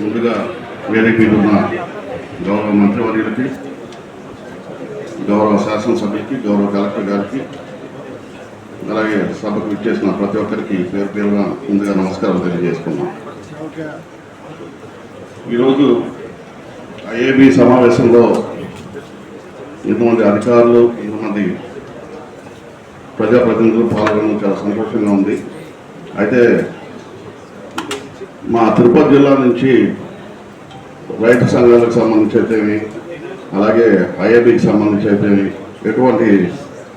ముందుగా వేదిక మీద ఉన్న గౌరవ మంత్రివర్యులకి గౌరవ శాసనసభ్యులకి గౌరవ కలెక్టర్ గారికి అలాగే సభకు విచ్చేసిన ప్రతి ఒక్కరికి పేరు పేరుగా ముందుగా నమస్కారం తెలియజేసుకున్నాం ఈరోజు ఐఏబి సమావేశంలో ఇంతమంది అధికారులు ఇంతమంది ప్రజాప్రతినిధులు పాల్గొనడం చాలా సంతోషంగా ఉంది. అయితే మా తిరుపతి జిల్లా నుంచి రైతు సంఘాలకు సంబంధించి అలాగే ఐఏబికి సంబంధించి అయితే ఎటువంటి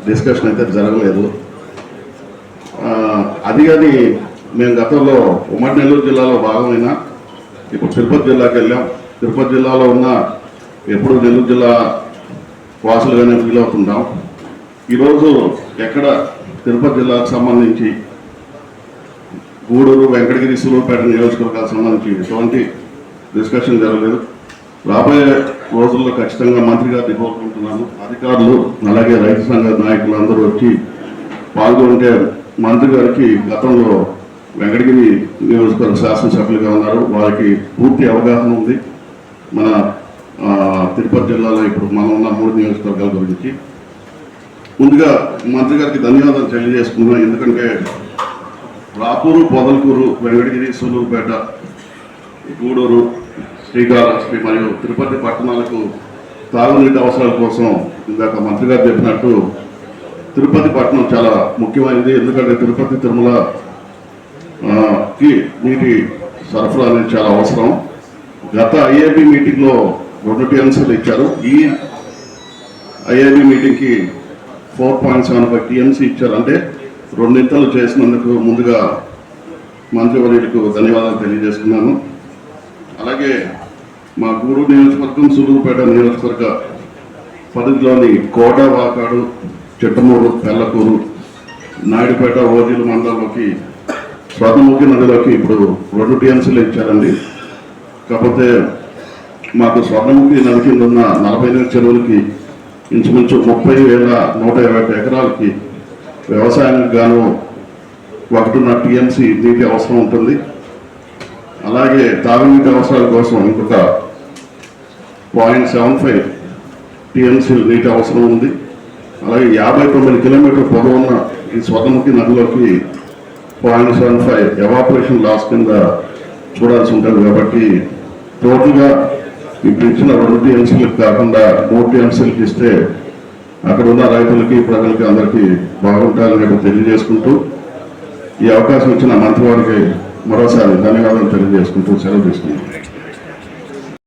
డిస్కషన్ అయితే జరగలేదు. అది కానీ మేము గతంలో ఉమ్మడి నెల్లూరు జిల్లాలో భాగమైన ఇప్పుడు తిరుపతి జిల్లాకి వెళ్ళాం. తిరుపతి జిల్లాలో ఉన్న ఎప్పుడు నెల్లూరు జిల్లా వాసులుగానే ఫీల్ అవుతుంటాం ఈరోజు ఎక్కడ తిరుపతి జిల్లాకు సంబంధించి గూడూరు వెంకటగిరి సూలూరుపేట నియోజకవర్గాలకు సంబంధించి ఎటువంటి డిస్కషన్ జరగలేదు. రాబోయే రోజుల్లో ఖచ్చితంగా మంత్రి గారిని కోరుకుంటున్నాను. అధికారులు అలాగే రైతు సంఘ నాయకులు అందరూ వచ్చి పాల్గొంటే మంత్రి గారికి గతంలో వెంకటగిరి నియోజకవర్గ శాసనసభ్యులుగా ఉన్నారు. వారికి పూర్తి అవగాహన ఉంది. మన తిరుపతి జిల్లాలో ఇప్పుడు మనం ఉన్న మూడు నియోజకవర్గాల గురించి. ముందుగా మంత్రి గారికి ధన్యవాదాలు తెలియజేసుకున్నాం ఎందుకంటే రాపూరు పొదలకూరు వెంకటగిరి సూలూరుపేట గూడూరు శ్రీకాళహస్తి మరియు తిరుపతి పట్టణాలకు తాగునీటి అవసరాల కోసం ఇందాక మంత్రి గారు చెప్పినట్టు తిరుపతి పట్టణం చాలా ముఖ్యమైనది. ఎందుకంటే తిరుపతి తిరుమల కి నీటి సరఫరా అనేది చాలా అవసరం. గత ఐఏబి మీటింగ్లో రెండు టీఎంసీలు ఇచ్చారు. ఈ ఐఏబి మీటింగ్కి four point seven five TMC ఇచ్చారు. అంటే రెండింతలు చేసినందుకు ముందుగా మంత్రివర్యులకు ధన్యవాదాలు తెలియజేసుకున్నాను. అలాగే మా గూడూరు నియోజకవర్గం సులూరుపేట నియోజకవర్గ పరిధిలోని కోట వాకాడు చిట్టమూరు పెళ్ళకూరు నాయుడుపేట ఓజీల మండలంలోకి స్వర్ణముఖి నదిలోకి ఇప్పుడు రెండు టీఎంసీలు ఇచ్చారండి. కాకపోతే మాకు స్వర్ణముఖి నది కింద ఉన్న నలభై ఎనిమిది చెరువులకి ఇంచుమించు ముప్పై వేల నూట ఇరవై ఎకరాలకి వ్యవసాయానికి గాను ఒకటిన్నర టీఎంసీ నీటి అవసరం ఉంటుంది. అలాగే తాగునీటి అవసరాల కోసం ఇంకొక పాయింట్ సెవెన్ ఫైవ్ టీఎంసీ నీటి అవసరం ఉంది. అలాగే యాభై తొమ్మిది కిలోమీటర్ పొడవున్న ఈ స్వతముఖి నదిలోకి point seven five evaporation loss కింద చూడాల్సి ఉంటుంది కాబట్టి టోటల్గా ఇప్పుడు ఇచ్చిన రెండు టీఎంసీలకు కాకుండా మూడు టీఎంసీలకు ఇస్తే అక్కడ ఉన్న రైతులకి ప్రజలకి అందరికీ బాగుంటారని తెలియజేసుకుంటూ ఈ అవకాశం ఇచ్చిన మంత్రివారికి మరోసారి ధన్యవాదాలు తెలియజేసుకుంటూ సెలవు తీసుకున్నాను